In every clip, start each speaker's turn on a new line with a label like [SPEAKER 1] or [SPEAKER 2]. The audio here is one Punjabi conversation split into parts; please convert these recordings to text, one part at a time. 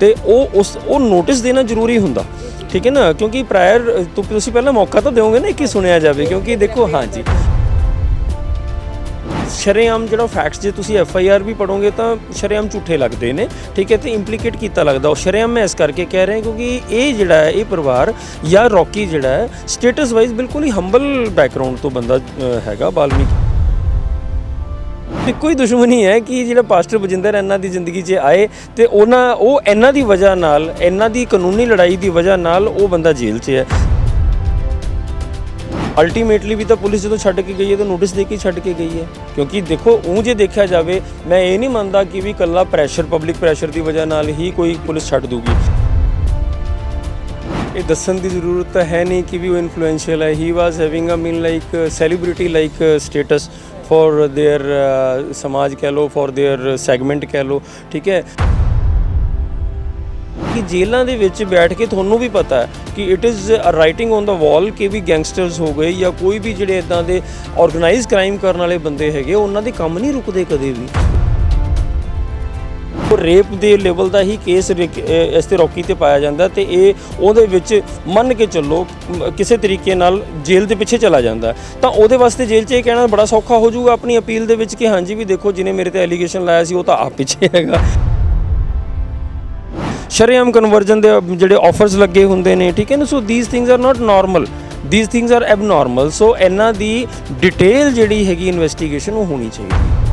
[SPEAKER 1] ਤੇ ਉਹ ਉਸ, ਉਹ ਨੋਟਿਸ ਦੇਣਾ ਜ਼ਰੂਰੀ ਹੁੰਦਾ। ਠੀਕ ਹੈ ਨਾ? ਕਿਉਂਕਿ ਪ੍ਰਾਇਰ ਤੁਸੀਂ ਪਹਿਲਾਂ ਮੌਕਾ ਤਾਂ ਦਿਓਗੇ ਨਾ ਕਿ ਸੁਣਿਆ ਜਾਵੇ, ਕਿਉਂਕਿ ਦੇਖੋ, ਹਾਂਜੀ। ਸ਼ਰੇਆਮ ਜਿਹੜਾ ਫੈਕਟਸ ਜੇ ਤੁਸੀਂ ਐਫ ਆਈ ਆਰ ਵੀ ਪੜੋਗੇ ਤਾਂ ਸ਼ਰੇਆਮ ਝੂਠੇ ਲੱਗਦੇ ਨੇ। ਠੀਕ ਹੈ, ਤੇ ਇੰਪਲੀਕੇਟ ਕੀਤਾ ਲੱਗਦਾ। ਉਹ ਸ਼ਰੇਆਮ ਮੈਂ ਇਸ ਕਰਕੇ ਕਹਿ ਰਿਹਾ ਕਿਉਂਕਿ ਇਹ ਜਿਹੜਾ ਹੈ, ਇਹ ਪਰਿਵਾਰ ਜਾਂ ਰੌਕੀ ਜਿਹੜਾ ਹੈ ਸਟੇਟਸ ਵਾਈਜ਼ ਬਿਲਕੁਲ ਹੀ ਹੰਬਲ ਬੈਕਗ੍ਰਾਉਂਡ ਤੋਂ ਬੰਦਾ ਹੈਗਾ ਬਾਲਮੀਕੀ। ਇੱਕੋ ਹੀ ਦੁਸ਼ਮਣੀ ਹੈ ਕਿ ਜਿਹੜਾ ਪਾਸਟਰ ਬਜਿੰਦਰ ਇਹਨਾਂ ਦੀ ਜ਼ਿੰਦਗੀ 'ਚ ਆਏ ਤੇ ਉਹਨਾਂ, ਉਹ ਇਹਨਾਂ ਦੀ ਵਜ੍ਹਾ ਨਾਲ, ਇਹਨਾਂ ਦੀ ਕਾਨੂੰਨੀ ਲੜਾਈ ਦੀ ਵਜ੍ਹਾ ਨਾਲ ਉਹ ਬੰਦਾ ਜੇਲ੍ਹ 'ਚ ਹੈ। ਅਲਟੀਮੇਟਲੀ ਵੀ ਤਾਂ ਪੁਲਿਸ ਜਦੋਂ ਛੱਡ ਕੇ ਗਈ ਹੈ ਤਾਂ ਨੋਟਿਸ ਦੇ ਕੇ ਛੱਡ ਕੇ ਗਈ ਹੈ। ਕਿਉਂਕਿ ਦੇਖੋ ਉਹ ਜੇ ਦੇਖਿਆ ਜਾਵੇ, ਮੈਂ ਇਹ ਨਹੀਂ ਮੰਨਦਾ ਕਿ ਵੀ ਕੱਲਾ ਪ੍ਰੈਸ਼ਰ ਪਬਲਿਕ ਪ੍ਰੈਸ਼ਰ ਦੀ ਵਜ੍ਹਾ ਨਾਲ ਹੀ ਕੋਈ ਪੁਲਿਸ ਛੱਡ ਦੂਗੀ। ਇਹ ਦੱਸਣ ਦੀ ਜ਼ਰੂਰਤ ਤਾਂ ਹੈ ਨਹੀਂ ਕਿ ਵੀ ਉਹ ਇਨਫਲੂਐਂਸ਼ੀਅਲ ਹੈ। He was having a mean like celebrity like status for their ਸਮਾਜ ਕਹਿ ਲੋ ਫੋਰ देयर ਸੈਗਮੈਂਟ ਕਹਿ ਲੋ ਠੀਕ ਹੈ ਕਿ ਜੇਲ੍ਹਾਂ ਦੇ ਵਿੱਚ ਬੈਠ ਕੇ ਤੁਹਾਨੂੰ ਵੀ ਪਤਾ ਹੈ ਕਿ it is writing on the wall ਕਿ ਵੀ ਗੈਂਗਸਟਰਸ ਹੋ ਗਏ ਜਾਂ ਕੋਈ ਵੀ ਜਿਹੜੇ ਇਦਾਂ ਦੇ ਆਰਗੇਨਾਈਜ਼ ਕ੍ਰਾਈਮ ਕਰਨ ਵਾਲੇ ਬੰਦੇ ਹੈਗੇ ਉਹਨਾਂ ਦੇ ਕੰਮ ਨਹੀਂ ਰੁਕਦੇ ਕਦੇ ਵੀ ਉਹ ਰੇਪ ਦੇ ਲੈਵਲ ਦਾ ਹੀ ਕੇਸ ਰਿਕ- ਇਸ ਤੇ ਰੌਕੀ ਤੇ ਪਾਇਆ ਜਾਂਦਾ ਤੇ ਇਹ ਉਹਦੇ ਵਿੱਚ ਮੰਨ ਕੇ ਚੱਲੋ ਕਿਸੇ ਤਰੀਕੇ ਨਾਲ ਜੇਲ੍ਹ ਦੇ ਪਿੱਛੇ ਚਲਾ ਜਾਂਦਾ। ਤਾਂ ਉਹਦੇ ਵਾਸਤੇ ਜੇਲ੍ਹ 'ਚ ਇਹ ਕਹਿਣਾ ਬੜਾ ਸੌਖਾ ਹੋ ਜਾਊਗਾ ਆਪਣੀ ਅਪੀਲ ਦੇ ਵਿੱਚ ਕਿ ਹਾਂਜੀ ਵੀ ਦੇਖੋ, ਜਿਹਨੇ ਮੇਰੇ ਤੇ ਐਲੀਗੇਸ਼ਨ ਲਾਇਆ ਸੀ, ਉਹ ਤਾਂ ਆਪ ਪਿੱਛੇ ਹੈਗਾ। ਸ਼ਰੇਆਮ ਕਨਵਰਜਨ ਦੇ ਜਿਹੜੇ ਆਫਰਸ ਲੱਗੇ ਹੁੰਦੇ ਨੇ, ਠੀਕ ਹੈ ਨਾ? So these things are not normal these things are abnormal so ਇਹਨਾਂ ਦੀ ਡਿਟੇਲ ਜਿਹੜੀ ਹੈਗੀ ਇਨਵੈਸਟੀਗੇਸ਼ਨ ਉਹ ਹੋਣੀ ਚਾਹੀਦੀ।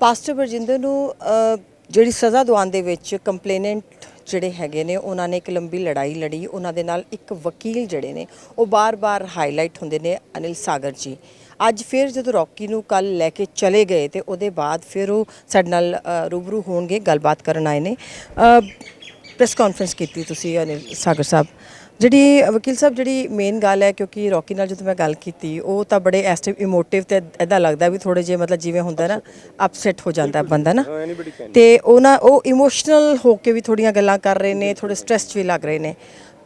[SPEAKER 2] ਪਾਸਟਰ ਬਰਜਿੰਦਰ ਨੂੰ ਜਿਹੜੀ ਸਜ਼ਾ ਦਵਾਉਣ ਦੇ ਵਿੱਚ ਕੰਪਲੇਨੈਂਟ ਜਿਹੜੇ ਹੈਗੇ ਨੇ, ਉਹਨਾਂ ਨੇ ਇੱਕ ਲੰਬੀ ਲੜਾਈ ਲੜੀ। ਉਹਨਾਂ ਦੇ ਨਾਲ ਇੱਕ ਵਕੀਲ ਜਿਹੜੇ ਨੇ, ਉਹ ਬਾਰ-ਬਾਰ ਹਾਈਲਾਈਟ ਹੁੰਦੇ ਨੇ ਅਨਿਲ ਸਾਗਰ ਜੀ। ਅੱਜ ਫਿਰ ਜਦੋਂ ਰੌਕੀ ਨੂੰ ਕੱਲ ਲੈ ਕੇ ਚਲੇ ਗਏ ਤੇ ਉਹਦੇ ਬਾਅਦ ਫਿਰ ਉਹ ਸਾਡੇ ਨਾਲ ਰੂਬਰੂ ਹੋਣਗੇ, ਗੱਲਬਾਤ ਕਰਨ ਆਏ ਨੇ। ਪ੍ਰੈਸ ਕਾਨਫਰੰਸ ਕੀਤੀ ਤੁਸੀਂ ਅਨਿਲ ਸਾਗਰ ਸਾਹਿਬ। ਜਿਹੜੀ ਵਕੀਲ ਸਾਹਿਬ ਜਿਹੜੀ ਮੇਨ ਗੱਲ ਹੈ ਕਿਉਂਕਿ ਰੌਕੀ ਨਾਲ ਜਦੋਂ ਮੈਂ ਗੱਲ ਕੀਤੀ ਉਹ ਤਾਂ ਬੜੇ ਐਸਟਿਵ ਇਮੋਟਿਵ ਤੇ ਐਦਾਂ ਲੱਗਦਾ ਵੀ ਥੋੜੇ ਜੇ ਮਤਲਬ ਜਿਵੇਂ ਹੁੰਦਾ ਨਾ ਅਪਸੈਟ ਹੋ ਜਾਂਦਾ ਬੰਦਾ ਨਾ। ਤੇ ਉਹ ਨਾ ਉਹ ਇਮੋਸ਼ਨਲ ਹੋ ਕੇ ਵੀ ਥੋੜੀਆਂ ਗੱਲਾਂ ਕਰ ਰਹੇ ਨੇ ਥੋੜੇ ਸਟ੍ਰੈਸ 'ਚ ਵੀ ਲੱਗ ਰਹੇ ਨੇ।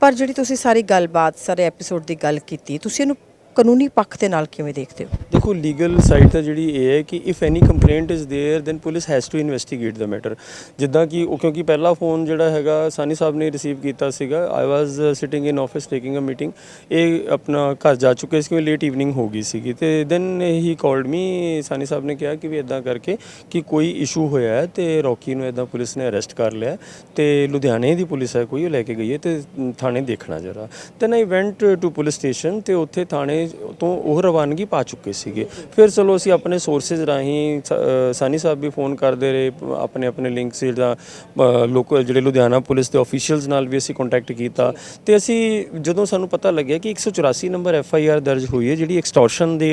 [SPEAKER 2] ਪਰ ਜਿਹੜੀ ਤੁਸੀਂ ਸਾਰੀ ਗੱਲਬਾਤ ਸਾਰੇ ਐਪੀਸੋਡ ਦੀ ਗੱਲ ਕੀਤੀ ਤੁਸੀਂ ਇਹਨੂੰ ਕਾਨੂੰਨੀ ਪੱਖ ਦੇ ਨਾਲ ਕਿਵੇਂ ਦੇਖਦੇ ਹੋ
[SPEAKER 1] ਦੇਖੋ ਲੀਗਲ ਸਾਈਡ ਤਾਂ ਜਿਹੜੀ ਇਹ ਹੈ ਕਿ if any complaint is there then police has to investigate the matter ਜਿੱਦਾਂ ਕਿ ਉਹ ਕਿਉਂਕਿ ਪਹਿਲਾ ਫੋਨ ਜਿਹੜਾ ਹੈਗਾ ਸਾਨੀ ਸਾਹਿਬ ਨੇ ਰਿਸੀਵ ਕੀਤਾ ਸੀਗਾ I was sitting in office taking a meeting ਇਹ ਆਪਣਾ ਘਰ ਜਾ ਚੁੱਕੇ ਸੀ ਕਿ ਲੇਟ ਈਵਨਿੰਗ ਹੋ ਗਈ ਸੀਗੀ ਤੇ ਦੈਨ ਹੀ ਕਾਲਡ ਮੀ ਸਾਨੀ ਸਾਹਿਬ ਨੇ ਕਿਹਾ ਕਿ ਵੀ ਇਦਾਂ ਕਰਕੇ ਕਿ ਕੋਈ ਇਸ਼ੂ ਹੋਇਆ ਹੈ ਤੇ ਰੌਕੀ ਨੂੰ ਇਦਾਂ ਪੁਲਿਸ ਨੇ ਅਰੈਸਟ ਕਰ ਲਿਆ ਤੇ ਲੁਧਿਆਣੇ ਦੀ ਪੁਲਿਸ ਹੈ ਕੋਈ ਉਹ ਲੈ ਕੇ ਗਈ ਹੈ ਤੇ ਥਾਣੇ ਦੇਖਣਾ ਜਰਾ then I went to police station ਤੇ ਉੱਥੇ ਥਾਣੇ ਤੋਂ ਉਹ ਰਵਾਨਗੀ ਪਾ ਚੁੱਕੇ ਸੀਗੇ। ਫਿਰ ਚਲੋ ਅਸੀਂ ਆਪਣੇ ਸੋਰਸਸ ਰਾਹੀਂ ਸਾਨੀ ਸਾਹਿਬ ਵੀ ਫੋਨ ਕਰਦੇ ਰਹੇ ਆਪਣੇ ਆਪਣੇ ਲਿੰਕਸ ਜਿਹੜਾ ਲੋਕਲ ਜਿਹੜੇ ਲੁਧਿਆਣਾ ਪੁਲਿਸ ਦੇ ਅਫੀਸ਼ੀਅਲਸ ਨਾਲ ਵੀ ਅਸੀਂ ਕੰਟੈਕਟ ਕੀਤਾ। ਤੇ ਅਸੀਂ ਜਦੋਂ ਸਾਨੂੰ ਪਤਾ ਲੱਗਿਆ ਕਿ 184 ਨੰਬਰ ਐਫ ਆਈ ਆਰ ਦਰਜ ਹੋਈ ਹੈ, ਜਿਹੜੀ ਐਕਸਟੋਰਸ਼ਨ ਦੇ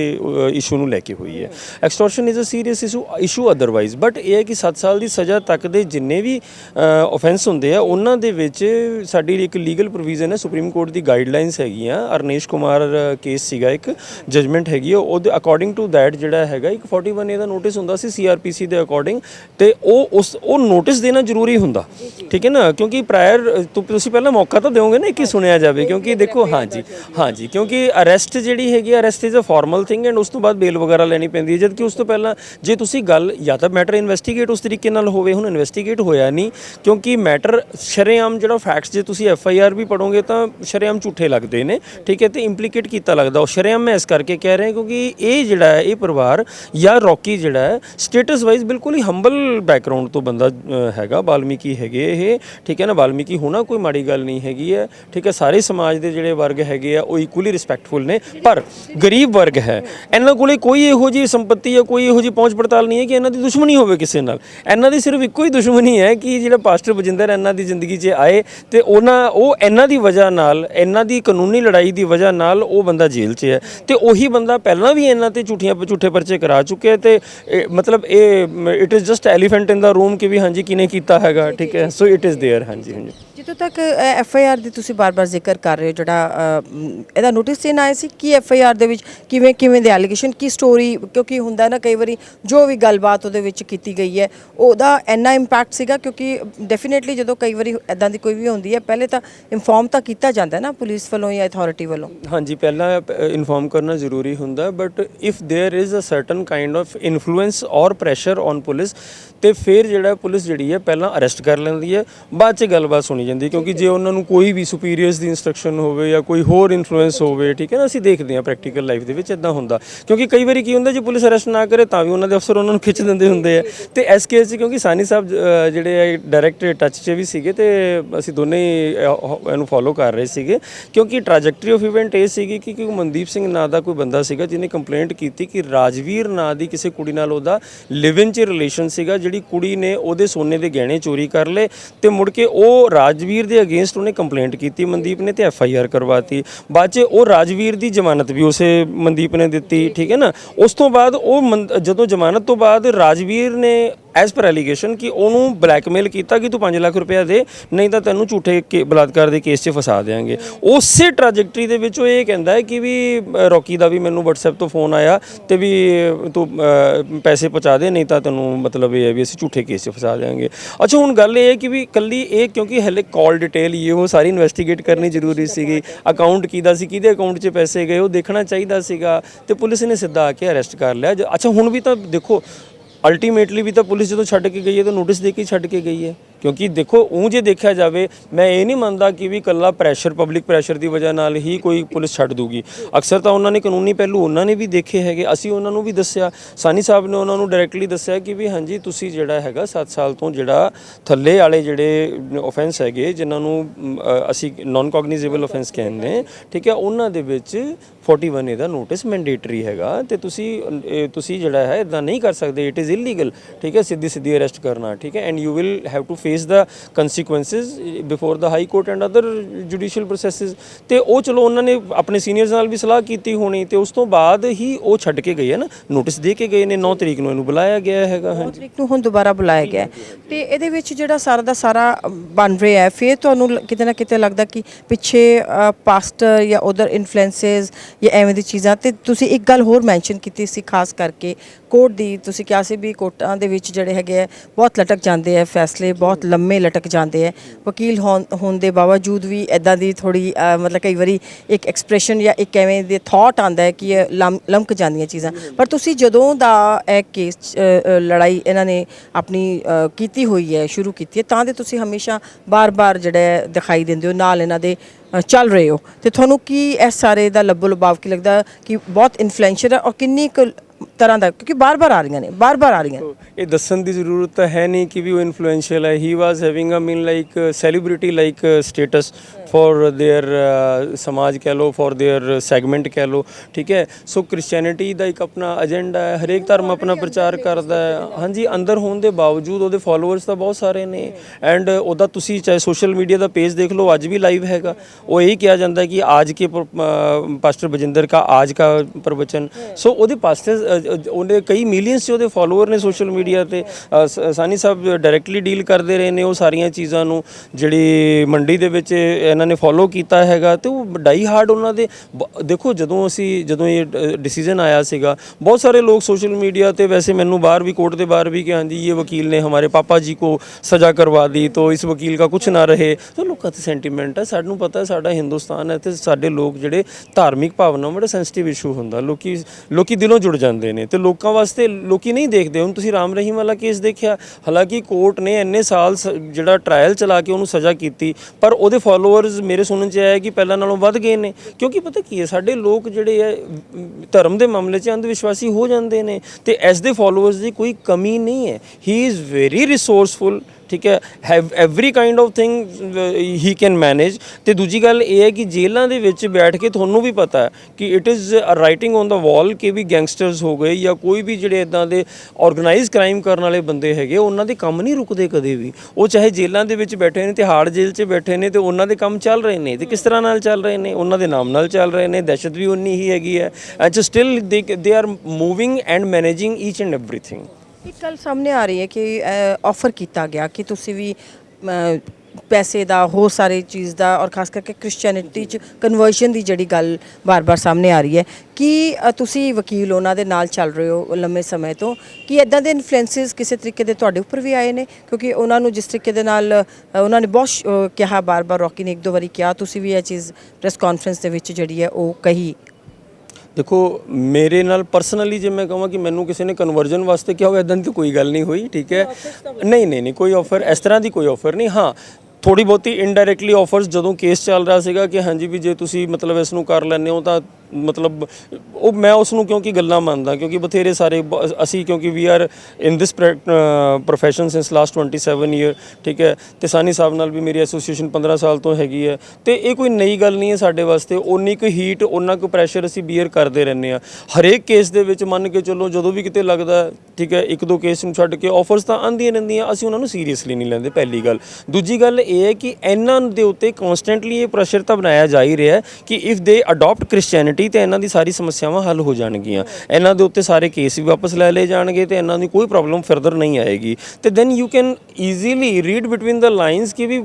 [SPEAKER 1] ਇਸ਼ੂ ਨੂੰ ਲੈ ਕੇ ਹੋਈ ਹੈ। Extortion is a serious issue issue otherwise but ਇਹ ਹੈ ਕਿ 7 ਸਾਲ ਦੀ ਸਜ਼ਾ ਤੱਕ ਦੇ ਜਿੰਨੇ ਵੀ ਆਫੈਂਸ ਹੁੰਦੇ ਆ, ਉਹਨਾਂ ਦੇ ਵਿੱਚ ਸਾਡੀ ਇੱਕ ਲੀਗਲ ਪ੍ਰੋਵੀਜ਼ਨ ਹੈ ਸੁਪਰੀਮ ਕੋਰਟ ਦੀ ਗਾਈਡਲਾਈਨਸ ਹੈਗੀਆਂ। ਅਰਨੇਸ਼ ਕੁਮਾਰ ਕੇਸ ਸੀਗਾ ਇੱਕ ਜਜਮੈਂਟ ਹੈਗੀ ਆ, ਉਹਦੇ ਅਕੋਰਡਿੰਗ ਟੂ ਥੈਟ ਜਿਹੜਾ ਹੈਗਾ, ਇੱਕ 41 ਏ ਦਾ ਨੋਟਿਸ ਹੁੰਦਾ ਸੀ ਸੀਆਰਪੀਸੀ ਦੇ ਅਕੋਰਡਿੰਗ ਤੇ ਉਹ ਉਸ, ਉਹ ਨੋਟਿਸ ਦੇਣਾ ਜ਼ਰੂਰੀ ਹੁੰਦਾ। ਠੀਕ ਹੈ ਨਾ? ਕਿਉਂਕਿ ਪ੍ਰਾਇਰ ਤੁਸੀਂ ਪਹਿਲਾਂ ਮੌਕਾ ਤਾਂ ਦਿਓਗੇ ਨਾ ਕਿ ਸੁਣਿਆ ਜਾਵੇ, ਕਿਉਂਕਿ ਦੇਖੋ, ਹਾਂਜੀ ਹਾਂਜੀ, ਕਿਉਂਕਿ ਅਰੈਸਟ ਜਿਹੜੀ ਹੈਗੀ arrest is a formal thing and ਉਸ ਤੋਂ ਬਾਅਦ ਬੇਲ ਵਗੈਰਾ ਲੈਣੀ ਪੈਂਦੀ ਹੈ ਜਦ ਉਸ ਤੋਂ ਪਹਿਲਾਂ ਜੇ ਤੁਸੀਂ ਗੱਲ, ਜਾਂ ਤਾਂ ਮੈਟਰ ਇਨਵੈਸਟੀਗੇਟ ਉਸ ਤਰੀਕੇ ਨਾਲ ਹੋਵੇ, ਹੁਣ ਇਨਵੈਸਟੀਗੇਟ ਹੋਇਆ ਨਹੀਂ, ਕਿਉਂਕਿ ਮੈਟਰ ਸ਼ਰੇਆਮ ਜਿਹੜਾ ਫੈਕਟਸ ਜੇ ਤੁਸੀਂ ਐਫ ਆਈ ਆਰ ਵੀ ਪੜੋਗੇ ਤਾਂ ਸ਼ਰੇਆਮ ਝੂਠੇ ਲੱਗਦੇ ਨੇ, ਠੀਕ ਹੈ, ਤੇ ਇੰਪਲੀਕੇਟ ਕੀਤਾ ਲੱਗਦਾ, ਉਹ ਸ਼ਰੇਆਮ ਮੈਂ ਇਸ ਕਰਕੇ ਕਹਿ ਰਿਹਾ ਕਿਉਂਕਿ ਇਹ ਜਿਹੜਾ ਹੈ, ਇਹ ਪਰਿਵਾਰ ਜਾਂ ਰੌਕੀ ਜਿਹੜਾ ਹੈ ਸਟੇਟਸ ਵਾਈਜ਼ ਬਿਲਕੁਲ ਹੀ ਹੰਬਲ ਬੈਕਗ੍ਰਾਉਂਡ ਤੋਂ ਬੰਦਾ ਹੈਗਾ। ਵਾਲਮੀਕੀ ਹੈਗੇ ਇਹ। ਠੀਕ ਹੈ ਨਾ? ਵਾਲਮੀਕੀ ਹੋਣਾ ਕੋਈ ਮਾੜੀ ਗੱਲ ਨਹੀਂ ਹੈਗੀ ਹੈ। ਠੀਕ ਹੈ? ਸਾਰੇ ਸਮਾਜ ਦੇ ਜਿਹੜੇ ਵਰਗ ਹੈਗੇ ਆ, ਉਹ ਇਕੁਅਲੀ ਰਿਸਪੈਕਟਫੁਲ ਨੇ। ਪਰ ਗਰੀਬ ਵਰਗ ਹੈ। ਇਹਨਾਂ ਕੋਲੇ ਕੋਈ ਇਹੋ ਜਿਹੀ ਸੰਪਤੀ ਜਾਂ ਕੋਈ ਇਹੋ ਜਿਹੀ ਪਹੁੰਚ ਪੜਤਾਲ ਨਹੀਂ ਹੈ ਕਿ ਇਹਨਾਂ ਦੀ ਦੁਸ਼ਮਣੀ ਹੋਵੇ ਕਿਸੇ ਨਾਲ। ਇਹਨਾਂ ਦੀ ਸਿਰਫ ਇੱਕੋ ਹੀ ਦੁਸ਼ਮਣੀ ਹੈ ਕਿ ਜਿਹੜਾ ਪਾਸਟਰ ਬਜਿੰਦਰ ਇਹਨਾਂ ਦੀ ਜ਼ਿੰਦਗੀ 'ਚ ਆਏ ਤੇ ਉਹਨਾਂ, ਉਹ ਇਹਨਾਂ ਦੀ ਵਜ੍ਹਾ ਨਾਲ, ਇਹਨਾਂ ਦੀ ਕਾਨੂੰਨੀ ਲੜਾਈ ਦੀ ਵਜ੍ਹਾ ਨਾਲ ਉਹ ਬੰਦਾ ਜੇਲ੍ਹ 'ਚ ਹੈ ਤੇ ਉਹੀ ਬੰਦਾ ਪਹਿਲਾਂ ਵੀ ਇਹਨਾਂ ਤੇ ਝੂਠੀਆਂ ਝੂਠੇ ਪਰਚੇ ਕਰਾ ਚੁੱਕਿਆ ਤੇ ਇਹ- ਮਤਲਬ ਇਹ it is just elephant in the room ਕਿ ਵੀ ਹਾਂਜੀ ਕਿਨੇ ਕੀਤਾ ਹੈਗਾ ਠੀਕ ਹੈ ਸੋ ਇਟ ਇਜ਼ देयर ਹਾਂਜੀ ਹਾਂਜੀ
[SPEAKER 2] ਜਿੱਥੋਂ ਤੱਕ ਐਫ ਆਈ ਆਰ ਦੀ ਤੁਸੀਂ ਬਾਰ-ਬਾਰ ਜ਼ਿਕਰ ਕਰ ਰਹੇ ਹੋ ਜਿਹੜਾ ਅ, ਮ, ਇਹਦਾ ਨੋਟਿਸ ਦੇਣ ਆਏ ਸੀ ਕੀ ਐਫ ਆਈ ਆਰ ਦੇ ਵਿੱਚ ਕਿਵੇਂ ਕਿਵੇਂ ਦੇ ਐਲੀਗੇਸ਼ਨ ਕੀ ਸਟੋਰੀ ਕਿਉਂਕਿ ਹੁੰਦਾ ਨਾ ਕਈ ਵਾਰੀ ਜੋ ਵੀ ਗੱਲਬਾਤ ਉਹਦੇ ਵਿੱਚ ਕੀਤੀ ਗਈ ਹੈ ਉਹਦਾ ਇੰਨਾ ਇੰਪੈਕਟ ਸੀਗਾ ਕਿਉਂਕਿ ਡੈਫੀਨੇਟਲੀ ਜਦੋਂ ਕਈ ਵਾਰੀ ਐਦਾਂ ਦੀ ਕੋਈ ਵੀ ਹੁੰਦੀ ਹੈ ਪਹਿਲੇ ਤਾਂ ਇਨਫੋਰਮ ਤਾਂ ਕੀਤਾ ਜਾਂਦਾ ਹੈ ਨਾ ਪੁਲਿਸ ਵੱਲੋਂ ਜਾਂ ਅਥਾਰਟੀ ਵੱਲੋਂ
[SPEAKER 1] ਹਾਂਜੀ ਪਹਿਲਾਂ ਇਨਫੋਰਮ ਕਰਨਾ ਜ਼ਰੂਰੀ ਹੁੰਦਾ but if there is a certain kind of influence or pressure on police ਤੇ ਫਿਰ ਜਿਹੜਾ ਪੁਲਿਸ ਜਿਹੜੀ ਹੈ ਪਹਿਲਾਂ ਅਰੈਸਟ ਕਰ ਲੈਂਦੀ ਹੈ ਬਾਅਦ ਚ ਗੱਲਬਾਤ ਸੁਣੀ ਜਾਂਦੀ ਕਿਉਂਕਿ ਜੇ ਉਹਨਾਂ ਨੂੰ ਕੋਈ ਵੀ ਸੁਪੀਰੀਅਰਸ ਦੀ ਇਨਸਟਰਕਸ਼ਨ ਹੋਵੇ ਜਾਂ ਕੋਈ ਹੋਰ ਇਨਫਲੂਐਂਸ ਹੋਵੇ ਠੀਕ ਹੈ ਨਾ ਅਸੀਂ ਦੇਖਦੇ ਹਾਂ ਪ੍ਰੈਕਟੀਕਲ ਲਾਈਫ ਦੇ ਵਿੱਚ ਇਦਾਂ ਹੁੰਦਾ। ਕਿਉਂਕਿ ਕਈ ਵਾਰੀ ਕੀ ਹੁੰਦਾ ਜੇ ਪੁਲਿਸ ਅਰੈਸਟ ਨਾ ਕਰੇ ਤਾਂ ਵੀ ਉਹਨਾਂ ਦੇ ਅਫਸਰ ਉਹਨਾਂ ਨੂੰ ਖਿੱਚ ਦਿੰਦੇ ਹੁੰਦੇ ਆ। ਤੇ ਇਸ ਕੇਸ 'ਚ ਕਿਉਂਕਿ ਸਾਨੀ ਸਾਹਿਬ ਅ, ਜਿਹੜੇ ਡਾਇਰੈਕਟ ਟੱਚ 'ਚ ਵੀ ਸੀਗੇ ਤੇ ਅਸੀਂ ਦੋਨੇ ਹੀ ਇਹਨੂੰ ਫੋਲੋ ਕਰ ਰਹੇ ਸੀਗੇ। ਕਿਉਂਕਿ ਟ੍ਰੈਜੈਕਟਰੀ ਆਫ ਇਵੈਂਟ ਇਹ ਸੀਗੀ ਕਿ ਕਿ ਮਨਦੀਪ ਸਿੰਘ ਨਾਂ ਦਾ ਕੋਈ ਬੰਦਾ ਸੀਗਾ ਜਿਹਨੇ ਕੰਪਲੇਂਟ ਕੀਤੀ ਕਿ ਰਾਜਵੀਰ ਨਾਂ ਦੀ ਕਿਸੇ ਕੁੜੀ ਨਾਲ ਉਹਦਾ ਲਿਵ ਇਨ 'ਚ ਰਿਲੇਸ਼ਨ ਸੀਗਾ ਜਿਹੜੀ ਕੁੜੀ ਨੇ ਉਹਦੇ ਸੋਨੇ ਦੇ ਗਹਿਣੇ ਚੋਰੀ ਕਰ ਲਏ ਤੇ ਮੁੜ ਕੇ ਉਹ ਰਾਜ ਰਾਜਵੀਰ ਦੇ ਅਗੇਂਸਟ ਉਹਨੇ ਕੰਪਲੇਂਟ ਕੀਤੀ, ਮਨਦੀਪ ਨੇ ਤੇ ਐਫ ਆਈ ਆਰ ਕਰਵਾਤੀ। ਬਾਅਦ 'ਚ ਉਹ ਰਾਜਵੀਰ ਦੀ ਜ਼ਮਾਨਤ ਵੀ ਉਸੇ ਮਨਦੀਪ ਨੇ ਦਿੱਤੀ, ਠੀਕ ਹੈ ਨਾ? ਉਸ ਤੋਂ ਬਾਅਦ ਉਹ ਮਨ- ਜਦੋਂ ਜ਼ਮਾਨਤ ਤੋਂ ਬਾਅਦ ਰਾਜਵੀਰ ਨੇ ਐਸ ਪਰ ਐਲੀਗੇਸ਼ਨ ਕਿ ਉਹਨੂੰ ਬਲੈਕਮੇਲ ਕੀਤਾ ਕਿ ਤੂੰ 5 ਲੱਖ ਰੁਪਇਆ ਦੇ ਨਹੀਂ ਤਾਂ ਤੈਨੂੰ ਝੂਠੇ ਕੇ- ਬਲਾਤਕਾਰ ਦੇ ਕੇਸ 'ਚ ਫਸਾ ਦੇਾਂਗੇ ਉਸੇ ਟ੍ਰੈਜੈਕਟਰੀ ਦੇ ਵਿੱਚ ਉਹ ਇਹ ਕਹਿੰਦਾ ਹੈ ਕਿ ਵੀ ਅ, ਰੌਕੀ ਦਾ ਵੀ ਮੈਨੂੰ WhatsApp ਤੋਂ ਫੋਨ ਆਇਆ ਤੇ ਵੀ ਅ, ਤੂੰ ਅ, ਪੈਸੇ ਪਹੁੰਚਾ ਦੇ ਨਹੀਂ ਤਾਂ ਤੈਨੂੰ ਮਤਲਬ ਇਹ ਹੈ ਵੀ ਅਸੀਂ ਝੂਠੇ ਕੇਸ 'ਚ ਫਸਾ ਦੇਾਂਗੇ ਅੱਛਾ ਹੁਣ ਗੱਲ ਇਹ ਹੈ ਕਿ ਵੀ ਕੱਲੀ ਇਹ ਕਿਉਂਕਿ ਹਲੇ ਕਾਲ ਡਿਟੇਲ ਇਹ ਉਹ ਸਾਰੀ ਇਨਵੈਸਟੀਗੇਟ ਕਰਨੀ ਜ਼ਰੂਰੀ ਸੀਗੀ। ਅਕਾਊਂਟ ਕਿਹਦਾ ਸੀ ਕਿਹਦੇ ਅਕਾਊਂਟ 'ਚ ਪੈਸੇ ਗਏ ਉਹ ਦੇਖਣਾ ਚਾਹੀਦਾ ਸੀਗਾ ਤੇ ਪੁਲਿਸ ਨੇ ਸਿੱਧਾ ਆ ਕੇ ਅਰੈਸਟ ਕਰ ਲਿਆ। ਜ- ਅੱਛਾ ਹੁਣ ਵੀ ਤਾਂ ਦੇਖੋ ਅਲਟੀਮੇਟਲੀ ਵੀ ਤਾਂ ਪੁਲਿਸ ਜਦੋਂ ਛੱਡ ਕੇ ਗਈ ਹੈ, ਤਾਂ ਨੋਟਿਸ ਦੇ ਕੇ ਹੀ ਛੱਡ ਕੇ ਗਈ ਹੈ। ਕਿਉਂਕਿ ਦੇਖੋ ਉਹ ਜੇ ਦੇਖਿਆ ਜਾਵੇ, ਮੈਂ ਇਹ ਨਹੀਂ ਮੰਨਦਾ ਕਿ ਵੀ ਕੱਲਾ ਪ੍ਰੈਸ਼ਰ ਪਬਲਿਕ ਪ੍ਰੈਸ਼ਰ ਦੀ ਵਜ੍ਹਾ ਨਾਲ ਹੀ ਕੋਈ ਪੁਲਿਸ ਛੱਡ ਦੂਗੀ। ਅਕਸਰ ਤਾਂ ਉਹਨਾਂ ਨੇ ਕਾਨੂੰਨੀ ਪਹਿਲੂ ਉਹਨਾਂ ਨੇ ਵੀ ਦੇਖੇ ਹੈਗੇ, ਅਸੀਂ ਉਹਨਾਂ ਨੂੰ ਵੀ ਦੱਸਿਆ। ਸਾਨੀ ਸਾਹਿਬ ਨੇ ਉਹਨਾਂ ਨੂੰ ਡਾਇਰੈਕਟਲੀ ਦੱਸਿਆ ਕਿ ਵੀ ਹਾਂਜੀ, ਤੁਸੀਂ ਜਿਹੜਾ ਹੈਗਾ 7 ਸਾਲ ਤੋਂ ਜਿਹੜਾ ਥੱਲੇ ਵਾਲੇ ਜਿਹੜੇ ਆਫੈਂਸ ਹੈਗੇ, ਜਿਨ੍ਹਾਂ ਨੂੰ ਅਸੀਂ ਨਾਨ ਕੋਗਨੀਜ਼ੇਬਲ ਆਫੈਂਸ ਕਹਿੰਦੇ ਠੀਕ ਹੈ, ਉਹਨਾਂ ਦੇ ਵਿੱਚ 41 ਇਹਦਾ ਨੋਟਿਸ ਮੈਂਡੇਟਰੀ ਹੈਗਾ ਤੇ ਤੁਸੀਂ ਤੁਸੀਂ ਜਿਹੜਾ ਹੈ ਇਦਾਂ ਨਹੀਂ ਕਰ ਸਕਦੇ ਇਟ ਇਜ਼ ਇਲੀਗਲ ਠੀਕ ਹੈ ਸਿੱਧੀ ਸਿੱਧੀ ਅਰੈਸਟ ਕਰਨਾ, ਠੀਕ ਹੈ and you will have to face the consequences before the high court and other judicial processes ਤੇ ਉਹ ਚਲੋ ਉਹਨਾਂ ਨੇ ਆਪਣੇ ਸੀਨੀਅਰਸ ਨਾਲ ਵੀ ਸਲਾਹ ਕੀਤੀ ਹੋਣੀ, ਤੇ ਉਸ ਤੋਂ ਬਾਅਦ ਹੀ ਉਹ ਛੱਡ ਕੇ ਗਏ ਹੈ ਨੋਟਿਸ ਦੇ ਕੇ ਗਏ ਨੇ 9 ਤਰੀਕ ਨੂੰ ਇਹਨੂੰ ਬੁਲਾਇਆ ਗਿਆ ਹੈਗਾ
[SPEAKER 2] ਨੌ ਤਰੀਕ ਨੂੰ ਹੁਣ ਦੁਬਾਰਾ ਬੁਲਾਇਆ ਗਿਆ ਤੇ ਇਹਦੇ ਵਿੱਚ ਜਿਹੜਾ ਸਾਰਾ ਦਾ ਸਾਰਾ ਬਣ ਰਿਹਾ ਹੈ, ਫਿਰ ਤੁਹਾਨੂੰ ਕਿਤੇ ਨਾ ਕਿਤੇ ਲੱਗਦਾ ਕਿ ਪਿੱਛੇ ਪਾਸਟਰ ਜਾਂ ਉਧਰ ਇਨਫਲੂਐਂਸਸ ਜਾਂ ਐਵੇਂ ਦੀ ਚੀਜ਼ਾਂ, ਤੇ ਤੁਸੀਂ ਇੱਕ ਗੱਲ ਹੋਰ ਮੈਂਸ਼ਨ ਕੀਤੀ ਸੀ, ਖਾਸ ਕਰਕੇ ਕੋਰਟ ਦੀ। ਤੁਸੀਂ ਕਿਹਾ ਸੀ ਵੀ ਕੋਰਟਾਂ ਦੇ ਵਿੱਚ ਜਿਹੜੇ ਹੈਗੇ ਆ ਬਹੁਤ ਲਟਕ ਜਾਂਦੇ ਆ ਫੈਸਲੇ, ਬਹੁਤ ਬਹੁਤ ਲੰਮੇ ਲਟਕ ਜਾਂਦੇ ਆ ਵਕੀਲ ਹੋਣ ਹੋਣ ਦੇ ਬਾਵਜੂਦ ਵੀ ਐਦਾਂ ਦੀ ਥੋੜੀ ਮਤਲਬ ਕਈ ਵਾਰੀ ਇੱਕ ਐਕਸਪ੍ਰੈਸ਼ਨ ਜਾਂ ਇੱਕ ਐਵੇਂ ਦੇ ਥਾਟ ਆਂਦਾ ਹੈ ਕਿ ਇਹ ਲਮਕ ਜਾਂਦੀਆਂ ਚੀਜ਼ਾਂ। ਪਰ ਤੁਸੀਂ ਜਦੋਂ ਦਾ ਇਹ ਕੇਸ ਲੜਾਈ ਇਹਨਾਂ ਨੇ ਆਪਣੀ ਕੀਤੀ ਹੋਈ ਹੈ, ਸ਼ੁਰੂ ਕੀਤੀ ਹੈ, ਤਾਂ ਦੇ ਤੁਸੀਂ ਹਮੇਸ਼ਾ ਬਾਰ-ਬਾਰ ਜਿਹੜਾ ਦਿਖਾਈ ਦਿੰਦੇ ਹੋ, ਨਾਲ ਇਹਨਾਂ ਦੇ ਚੱਲ ਰਹੇ ਹੋ। ਤੇ ਤੁਹਾਨੂੰ ਕੀ ਇਸ ਸਾਰੇ ਦਾ ਲੱਭੋ ਲਬਾਵ ਕੀ ਲੱਗਦਾ ਕਿ ਬਹੁਤ ਇਨਫਲੂਐਂਸ਼ਰ ਹੈ ਔਰ ਕਿੰਨੀ ਕੁ ਤਰ੍ਹਾਂ ਦਾ ਕਿਉਂਕਿ ਬਾਰ-ਬਾਰ ਆ ਰਹੀਆਂ ਨੇ ਬਾਰ-ਬਾਰ ਆ ਰਹੀਆਂ
[SPEAKER 1] ਇਹ ਦੱਸਣ ਦੀ ਜ਼ਰੂਰਤ ਤਾਂ ਹੈ ਨਹੀਂ ਕਿ ਵੀ ਉਹ ਇਨਫਲੂਐਂਸ਼ੀਅਲ ਹੈ। He was having a mean like celebrity like status for their ਸਮਾਜ ਕਹਿ ਲੋ ਫॉर देयर ਸੈਗਮੈਂਟ ਕਹਿ ਲੋ ਠੀਕ ਹੈ ਸੋ ਕ੍ਰਿਸਚੀਅਨਿਟੀ ਦਾ ਇੱਕ ਆਪਣਾ ਏਜੰਡਾ ਹੈ ਹਰੇਕ ਧਰਮ ਆਪਣਾ ਪ੍ਰਚਾਰ ਕਰਦਾ ਹੈ ਹਾਂਜੀ ਅੰਦਰ ਹੋਣ ਦੇ ਬਾਵਜੂਦ ਉਹਦੇ ਫਾਲੋਅਰਸ ਤਾਂ ਬਹੁਤ ਸਾਰੇ ਨੇ ਐਂਡ ਉਹਦਾ ਤੁਸੀਂ ਚਾਹੇ ਸੋਸ਼ਲ ਮੀਡੀਆ ਦਾ ਪੇਜ ਦੇਖ ਲਓ ਅੱਜ ਵੀ ਲਾਈਵ ਹੈਗਾ ਉਹ ਇਹੀ ਕਿਹਾ ਜਾਂਦਾ ਕਿ ਆਜ ਕੇ ਪਾਸਟਰ ਬਜਿੰਦਰ ਦਾ ਆਜ ਦਾ ਪ੍ਰਵਚਨ ਸੋ ਉਹਦੇ ਪਾਸਟਰ ਉਹਦੇ ਕਈ ਮਿਲੀਅਨਸ 'ਚ ਉਹਦੇ ਫਾਲੋਅਰ ਨੇ ਸੋਸ਼ਲ ਮੀਡੀਆ ਤੇ। ਸਾਨੀ ਸਾਹਿਬ ਡਾਇਰੈਕਟਲੀ ਡੀਲ ਕਰਦੇ ਰਹੇ ਨੇ ਉਹ ਸਾਰੀਆਂ ਚੀਜ਼ਾਂ ਨੂੰ। ਜਿਹੜੀ ਮੰਡੀ ਦੇ ਵਿੱਚ ਇਹਨਾਂ ਨੇ ਫਾਲੋ ਕੀਤਾ ਹੈਗਾ ਤੇ ਉਹ ਡਾਈ ਹਾਰਡ ਉਹਨਾਂ ਦੇ। ਦੇਖੋ ਜਦੋਂ ਅਸੀਂ, ਜਦੋਂ ਇਹ ਡਿਸੀਜਨ ਆਇਆ ਸੀਗਾ, ਬਹੁਤ ਸਾਰੇ ਲੋਕ ਸੋਸ਼ਲ ਮੀਡੀਆ ਤੇ ਵੈਸੇ ਮੈਨੂੰ ਬਾਹਰ ਵੀ ਕੋਰਟ ਦੇ ਬਾਹਰ ਵੀ ਕਿ ਹਾਂਜੀ ਇਹ ਵਕੀਲ ਨੇ ਹਮਾਰੇ ਪਾਪਾ ਜੀ ਕੋ ਸਜ਼ਾ ਕਰਵਾ ਦੀ ਤੋ ਇਸ ਵਕੀਲ ਦਾ ਕੁਝ ਨਾ ਰਹੇ। ਸੋ ਲੋਕਾਂ 'ਤੇ ਸੈਂਟੀਮੈਂਟ ਹੈ ਸਾਨੂੰ ਪਤਾ ਹੈ ਸਾਡਾ ਹਿੰਦੁਸਤਾਨ ਹੈ ਤੇ ਸਾਡੇ ਲੋਕ ਜਿਹੜੇ ਧਾਰਮਿਕ ਭਾਵਨਾ ਬੜਾ ਸੈਂਸਿਟਿਵ ਇਸ਼ੂ ਹੁੰਦਾ। ਲੋਕੀ ਲੋਕੀ ਦਿਲੋਂ ਜੁੜ ਜਾਂਦੇ ਨੇ ਤੇ ਲੋਕਾਂ ਵਾਸਤੇ ਲੋਕੀ ਨਹੀਂ ਦੇਖਦੇ। ਹੁਣ ਤੁਸੀਂ ਰਾਮ ਰਹੀਮ ਵਾਲਾ ਕੇਸ ਦੇਖਿਆ, ਹਾਲਾਂਕਿ ਕੋਰਟ ਨੇ ਇੰਨੇ ਸਾਲ ਸ- ਜਿਹੜਾ ਟ੍ਰਾਇਲ ਚਲਾ ਕੇ ਉਹਨੂੰ ਸਜ਼ਾ ਕੀਤੀ, ਪਰ ਉਹਦੇ ਫਾਲੋਅਰਸ ਮੇਰੇ ਸੁਣਨ ਚ ਆਇਆ ਕਿ ਪਹਿਲਾਂ ਨਾਲੋਂ ਵੱਧ ਗਏ ਨੇ। ਕਿਉਂਕਿ ਪਤਾ ਕੀ ਹੈ, ਸਾਡੇ ਲੋਕ ਜਿਹੜੇ ਹੈ ਧਰਮ ਦੇ ਮਾਮਲੇ 'ਚ ਅੰਧ ਵਿਸ਼ਵਾਸੀ ਹੋ ਜਾਂਦੇ ਨੇ ਤੇ ਐਸ ਦੇ ਫਾਲੋਅਰਸ ਦੀ ਕੋਈ ਕਮੀ ਨਹੀਂ ਹੈ। ਹੀ ਇਜ਼ ਵੈਰੀ ਰਿਸੋਰਸਫੁਲ ਠੀਕ ਹੈ have every kind of thing he can manage ਤੇ ਦੂਜੀ ਗੱਲ ਇਹ ਹੈ ਕਿ ਜੇਲ੍ਹਾਂ ਦੇ ਵਿੱਚ ਬੈਠ ਕੇ ਤੁਹਾਨੂੰ ਵੀ ਪਤਾ ਹੈ ਕਿ it is writing on the wall ਕਿ ਵੀ ਗੈਂਗਸਟਰਸ ਹੋ ਗਏ ਜਾਂ ਕੋਈ ਵੀ ਜਿਹੜੇ ਇਦਾਂ ਦੇ ਆਰਗੇਨਾਈਜ਼ ਕ੍ਰਾਈਮ ਕਰਨ ਵਾਲੇ ਬੰਦੇ ਹੈਗੇ, ਉਹਨਾਂ ਦੇ ਕੰਮ ਨਹੀਂ ਰੁਕਦੇ ਕਦੇ ਵੀ। ਉਹ ਚਾਹੇ ਜੇਲ੍ਹਾਂ ਦੇ ਵਿੱਚ ਬੈਠੇ ਨੇ ਤੇ ਹਾਰਡ ਜੇਲ੍ਹ 'ਚ ਬੈਠੇ ਨੇ ਤੇ ਉਹਨਾਂ ਦੇ ਕੰਮ ਚੱਲ ਰਹੇ ਨੇ, ਤੇ ਕਿਸ ਤਰ੍ਹਾਂ ਨਾਲ ਚੱਲ ਰਹੇ ਨੇ? ਉਹਨਾਂ ਦੇ ਨਾਮ ਨਾਲ ਚੱਲ ਰਹੇ ਨੇ, ਦਹਿਸ਼ਤ ਵੀ ਉਨੀ ਹੀ ਹੈਗੀ ਹੈ। And still they they are moving and managing each and everything
[SPEAKER 2] ਇੱਕ ਗੱਲ ਸਾਹਮਣੇ ਆ ਰਹੀ ਹੈ ਕਿ ਆਫਰ ਕੀਤਾ ਗਿਆ ਕਿ ਤੁਸੀਂ ਵੀ ਪੈਸੇ ਦਾ, ਹੋਰ ਸਾਰੇ ਚੀਜ਼ ਦਾ ਔਰ ਖਾਸ ਕਰਕੇ ਕ੍ਰਿਸਚੀਅਨਿਟੀ ਚ ਕਨਵਰਸ਼ਨ ਦੀ ਜਿਹੜੀ ਗੱਲ ਬਾਰ-ਬਾਰ ਸਾਹਮਣੇ ਆ ਰਹੀ ਹੈ, ਕਿ ਤੁਸੀਂ ਵਕੀਲ ਉਹਨਾਂ ਦੇ ਨਾਲ ਚੱਲ ਰਹੇ ਹੋ ਲੰਮੇ ਸਮੇਂ ਤੋਂ? ਕਿ ਇਦਾਂ ਦੇ ਇਨਫਲੂਐਂਸਸ ਕਿਸੇ ਤਰੀਕੇ ਦੇ ਤੁਹਾਡੇ ਉੱਪਰ ਵੀ ਆਏ ਨੇ? ਕਿਉਂਕਿ ਉਹਨਾਂ ਨੂੰ ਜਿਸ ਤਰੀਕੇ ਦੇ ਨਾਲ ਉਹਨਾਂ ਨੇ ਬਹੁਤ ਸ਼- ਕਿਹਾ ਬਾਰ-ਬਾਰ, ਰੌਕੀ ਨੇ ਇੱਕ ਦੋ ਵਾਰੀ ਕਿਹਾ, ਤੁਸੀਂ ਵੀ ਇਹ ਚੀਜ਼ ਪ੍ਰੈਸ ਕਾਨਫਰੰਸ ਦੇ ਵਿੱਚ ਜਿਹੜੀ ਹੈ ਉਹ ਕਹੀ
[SPEAKER 1] ਦੇਖੋ ਮੇਰੇ ਨਾਲ ਪਰਸਨਲੀ ਜੇ ਮੈਂ ਕਹਾਂ ਕਿ ਮੈਨੂੰ ਕਿਸੇ ਨੇ ਕਨਵਰਜਨ ਵਾਸਤੇ ਕਿਹਾ ਹੋਵੇ ਇਦਾਂ ਦੀ ਤਾਂ ਕੋਈ ਗੱਲ ਨਹੀਂ ਹੋਈ ਠੀਕ ਹੈ? ਨਹੀਂ ਨਹੀਂ ਨਹੀਂ ਕੋਈ ਆਫਰ ਇਸ ਤਰ੍ਹਾਂ ਦੀ ਕੋਈ ਆਫਰ ਨਹੀਂ ਹਾਂ। ਥੋੜੀ ਬਹੁਤੀ ਇਨਡਾਇਰੈਕਟਲੀ ਆਫਰਸ ਜਦੋਂ ਕੇਸ ਚੱਲ ਰਿਹਾ ਸੀਗਾ ਕਿ ਹਾਂਜੀ ਵੀ ਜੇ ਤੁਸੀਂ ਮਤਲਬ ਇਸ ਨੂੰ ਕਰ ਲੈਂਦੇ ਹੋ ਤਾਂ ਮਤਲਬ ਉਹ ਮੈਂ ਉਸ ਨੂੰ ਕਿਉਂਕਿ ਗੱਲਾਂ ਮੰਨਦਾ ਕਿਉਂਕਿ ਬਥੇਰੇ ਸਾਰੇ ਬ- ਅਸੀਂ ਕਿਉਂਕਿ we are in this profession since last 27 year ਠੀਕ ਹੈ? ਤੇ ਸਾਨੀ ਸਾਹਿਬ ਨਾਲ ਵੀ ਮੇਰੀ ਐਸੋਸੀਏਸ਼ਨ 15 ਸਾਲ ਤੋਂ ਹੈਗੀ ਹੈ। ਤੇ ਇਹ ਕੋਈ ਨਈ ਗੱਲ ਨਹੀਂ ਹੈ ਸਾਡੇ ਵਾਸਤੇ ਉਨੀ ਕੁ ਹੀਟ ਓਨਾ ਕੁ ਪ੍ਰੈਸ਼ਰ ਅਸੀਂ ਬੀਅਰ ਕਰਦੇ ਰਹਿੰਦੇ ਆ ਹਰੇਕ ਕੇਸ ਦੇ ਵਿੱਚ ਮੰਨ ਕੇ ਚੱਲੋ ਜਦੋਂ ਵੀ ਕਿਤੇ ਲੱਗਦਾ ਹੈ, ਠੀਕ ਹੈ? ਇੱਕ ਦੋ ਕੇਸ ਨੂੰ ਛੱਡ ਕੇ ਆਫਰਸ ਤਾਂ ਆਉਂਦੀਆਂ ਰਹਿੰਦੀਆਂ ਅਸੀਂ ਉਹਨਾਂ ਨੂੰ ਸੀਰੀਅਸਲੀ ਨਹੀਂ ਲੈਂਦੇ ਪਹਿਲੀ ਗੱਲ। ਦੂਜੀ ਗੱਲ ਇਹ ਹੈ ਕਿ ਇਹਨਾਂ ਦੇ ਉੱਤੇ ਕਨਸਟੈਂਟਲੀ ਇਹ ਪ੍ਰੈਸ਼ਰ ਤਾਂ ਬਣਾਇਆ ਜਾ ਹੀ ਰਿਹਾ ਹੈ ਕਿ ਇਫ ਦੇ ਅਡਾਪਟ ਕ੍ਰਿਸਚੀਅਨਿਟੀ ਤੇ ਇਹਨਾਂ ਦੀ ਸਾਰੀ ਸਮੱਸਿਆਵਾਂ ਹੱਲ ਹੋ ਜਾਣਗੀਆਂ। ਇਹਨਾਂ ਦੇ ਉੱਤੇ ਸਾਰੇ ਕੇਸ ਵੀ ਵਾਪਸ ਲੈ ਲਏ ਜਾਣਗੇ ਤੇ ਇਹਨਾਂ ਦੀ ਕੋਈ ਪ੍ਰੋਬਲਮ ਫਰਦਰ ਨਹੀਂ ਆਏਗੀ। ਤੇ then you can easily read between the lines ਕਿ ਵੀ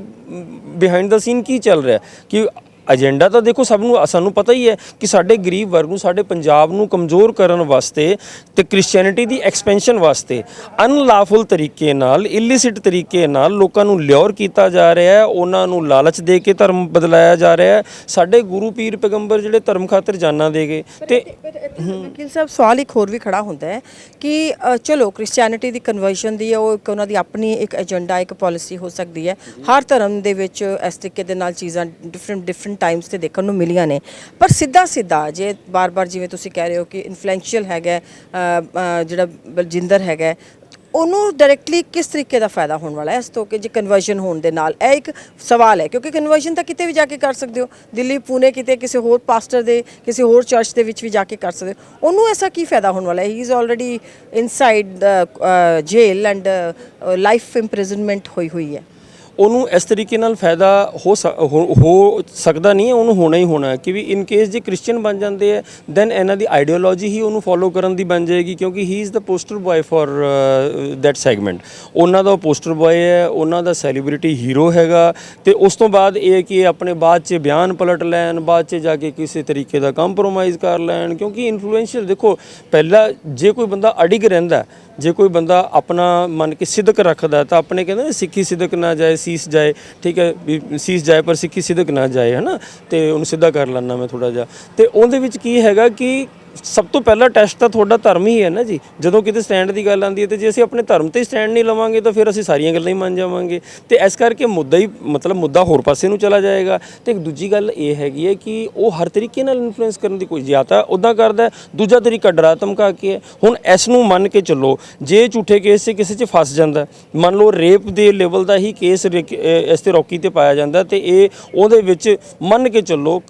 [SPEAKER 1] ਬਿਹਾਈਂਡ ਦਾ ਸੀਨ ਕੀ ਚੱਲ ਰਿਹਾ ਕਿ ਏਜੰਡਾ ਤਾਂ ਦੇਖੋ ਸਭ ਨੂੰ ਸਾਨੂੰ ਪਤਾ ਹੀ ਹੈ ਕਿ ਸਾਡੇ ਗਰੀਬ ਵਰਗ ਨੂੰ ਸਾਡੇ ਪੰਜਾਬ ਨੂੰ ਕਮਜ਼ੋਰ ਕਰਨ ਵਾਸਤੇ ਤੇ ਕ੍ਰਿਸਚੀਅਨਿਟੀ ਦੀ ਐਕਸਪੈਂਸ਼ਨ ਵਾਸਤੇ ਅਨਲਾਫੁਲ ਤਰੀਕੇ ਨਾਲ ਇਲਿਸਿਟ ਤਰੀਕੇ ਨਾਲ ਲੋਕਾਂ ਨੂੰ ਲਿਓਰ ਕੀਤਾ ਜਾ ਰਿਹਾ ਹੈ ਉਹਨਾਂ ਨੂੰ ਲਾਲਚ ਦੇ ਕੇ ਧਰਮ ਬਦਲਾਇਆ ਜਾ ਰਿਹਾ ਹੈ। ਸਾਡੇ ਗੁਰੂ ਪੀਰ ਪੈਗੰਬਰ ਜਿਹੜੇ ਧਰਮ ਖਾਤਰ ਜਾਨਾਂ ਦੇ ਗਏ ਤੇ
[SPEAKER 2] ਵਕੀਲ ਸਾਹਿਬ ਸਵਾਲ ਇੱਕ ਹੋਰ ਵੀ ਖੜਾ ਹੁੰਦਾ ਹੈ ਕਿ ਚਲੋ ਕ੍ਰਿਸਚੀਅਨਿਟੀ ਦੀ ਕਨਵਰਸ਼ਨ ਦੀ ਹੈ ਉਹ ਇੱਕ ਉਹਨਾਂ ਦੀ ਆਪਣੀ ਇੱਕ ਏਜੰਡਾ ਇੱਕ ਪਾਲਿਸੀ ਹੋ ਸਕਦੀ ਹੈ। ਹਰ ਧਰਮ ਦੇ ਵਿੱਚ ਇਸ ਤਰੀਕੇ ਦੇ ਨਾਲ ਚੀਜ਼ਾਂ ਡਿਫਰੈਂਟ ਡਿਫਰੈਂਟ ਟਾਈਮਸ ਤੇ ਦੇਖਣ ਨੂੰ ਮਿਲੀਆਂ ਨੇ। ਪਰ ਸਿੱਧਾ ਸਿੱਧਾ ਜੇ ਬਾਰ-ਬਾਰ ਜਿਵੇਂ ਤੁਸੀਂ ਕਹਿ ਰਹੇ ਹੋ ਕਿ ਇਨਫਲੂਐਂਸ਼ੀਅਲ ਹੈਗਾ ਜਿਹੜਾ ਬਲਜਿੰਦਰ ਹੈਗਾ, ਉਹਨੂੰ ਡਾਇਰੈਕਟਲੀ ਕਿਸ ਤਰੀਕੇ ਦਾ ਫਾਇਦਾ ਹੋਣ ਵਾਲਾ ਹੈ? ਇਸ ਤੋਂ ਕਿ ਜੇ ਕਨਵਰਜਨ ਹੋਣ ਦੇ ਨਾਲ, ਇਹ ਇੱਕ ਸਵਾਲ ਹੈ, ਕਿਉਂਕਿ ਕਨਵਰਜਨ ਤਾਂ ਕਿਤੇ ਵੀ ਜਾ ਕੇ ਕਰ ਸਕਦੇ ਹੋ। ਦਿੱਲੀ ਪੂਨੇ ਕਿਤੇ ਕਿਸੇ ਹੋਰ ਪਾਸਟਰ ਦੇ, ਕਿਸੇ ਹੋਰ ਚਰਚ ਦੇ ਵਿੱਚ ਵੀ ਜਾ ਕੇ ਕਰ ਸਕਦੇ ਹੋ। ਉਹਨੂੰ ਐਸਾ ਕੀ ਫਾਇਦਾ ਹੋਣ ਵਾਲਾ ਹੈ? He is already inside the jail and life imprisonment ਹੋਈ ਹੋਈ ਹੈ।
[SPEAKER 1] ਉਹਨੂੰ ਇਸ ਤਰੀਕੇ ਨਾਲ ਫਾਇਦਾ ਹੋ ਹੋ ਸਕਦਾ ਨਹੀਂ ਹੈ, ਉਹਨੂੰ ਹੋਣਾ ਹੀ ਹੋਣਾ ਕਿ ਵੀ ਇਨ ਕੇਸ ਜੇ ਕ੍ਰਿਸਚੀਅਨ ਬਣ ਜਾਂਦੇ ਆ ਦੈਨ ਇਹਨਾਂ ਦੀ ਆਈਡੀਓਲੋਜੀ ਹੀ ਉਹਨੂੰ ਫੋਲੋ ਕਰਨ ਦੀ ਬਣ ਜਾਏਗੀ, ਕਿਉਂਕਿ he is the poster boy for that segment ਉਹਨਾਂ ਦਾ ਪੋਸਟਰ ਬॉय ਹੈ, ਉਹਨਾਂ ਦਾ ਸੈਲੀਬ੍ਰਿਟੀ ਹੀਰੋ ਹੈਗਾ, ਤੇ ਉਸ ਤੋਂ ਬਾਅਦ ਇਹ ਹੈ ਕਿ ਆਪਣੇ ਬਾਅਦ 'ਚ ਬਿਆਨ ਪਲਟ ਲੈਣ, ਬਾਅਦ 'ਚ ਜਾ ਕੇ ਕਿਸੇ ਤਰੀਕੇ ਦਾ ਕੰਪਰੋਮਾਈਜ਼ ਕਰ ਲੈਣ, ਕਿਉਂਕਿ ਇਨਫਲੂਐਂਸ਼ੀਅਲ ਦੇਖੋ, ਪਹਿਲਾਂ ਜੇ ਕੋਈ ਬੰਦਾ ਅੜਿਗ ਰਹਿੰਦਾ ਜੇ ਕੋਈ ਬੰਦਾ ਆਪਣਾ ਮੰਨ ਕੇ ਸਿੱਧਕ ਰੱਖਦਾ ਤਾਂ ਆਪਣੇ ਕਹਿੰਦੇ ਨੇ ਸਿੱਖੀ ਸਿੱਧਕ ਨਾ ਜਾਏ, ਸੀਸ ਜਾਏ, ਠੀਕ ਹੈ ਵੀ ਸੀਸ ਜਾਏ ਪਰ ਸਿੱਖੀ ਸਿੱਧਕ ਨਾ ਜਾਏ, ਹਨਾ? ਤੇ ਉਹਨੂੰ ਸਿੱਧਾ ਕਰ ਲੈਣਾ ਮੈਂ ਥੋੜਾ ਜਿਹਾ। ਤੇ ਉਹਦੇ ਵਿੱਚ ਕੀ ਹੈਗਾ ਕਿ ਸਭ ਤੋਂ ਪਹਿਲਾ ਟੈਸਟ ਤਾਂ ਤੁਹਾਡਾ ਧਰਮ ਹੀ ਹੈ ਨਾ ਜੀ। ਜਦੋਂ ਕਿਤੇ ਸਟੈਂਡ ਦੀ ਗੱਲ ਆਉਂਦੀ ਹੈ ਤੇ ਜੇ ਅਸੀਂ ਆਪਣੇ ਧਰਮ ਤੇ ਸਟੈਂਡ ਨਹੀਂ ਲਵਾਂਗੇ ਤਾਂ ਫਿਰ ਅਸੀਂ ਸਾਰੀਆਂ ਗੱਲਾਂ ਹੀ ਮੰਨ ਜਾਵਾਂਗੇ। ਤੇ ਇਸ ਕਰਕੇ ਮੁੱਦਾ ਹੀ ਮਤਲਬ ਮੁੱਦਾ ਹੋਰ ਪਾਸੇ ਨੂੰ ਚਲਾ ਜਾਏਗਾ। ਤੇ ਇੱਕ ਦੂਜੀ ਗੱਲ ਇਹ ਹੈਗੀ ਹੈ ਕਿ ਉਹ ਹਰ ਤਰੀਕੇ ਨਾਲ ਇਨਫਲੂਐਂਸ ਕਰਨ ਦੀ ਕੋਈ ਜਾਂ ਤਾਂ ਉਦਾਂ ਕਰਦਾ ਦੂਜਾ ਤਰੀਕਾ ਡਰਾ ਧਮਕਾ ਕੇ ਹੁਣ ਇਸ ਨੂੰ ਮੰਨ ਕੇ ਚੱਲੋ, ਜੇ ਝੂਠੇ ਕੇਸ 'ਚ ਕਿਸੇ 'ਚ ਫਸ ਜਾਂਦਾ ਮੰਨ ਲਓ ਰੇਪ ਦੇ ਲੈਵਲ ਦਾ ਹੀ ਕੇਸ ਰਿਕ- ਇਸ ਤੇ ਰੌਕੀ ਤੇ ਪਾਇਆ ਜਾਂਦਾ ਤੇ ਇਹ ਉਹਦੇ ਵਿੱਚ ਮੰਨ ਕੇ ਚੱਲੋ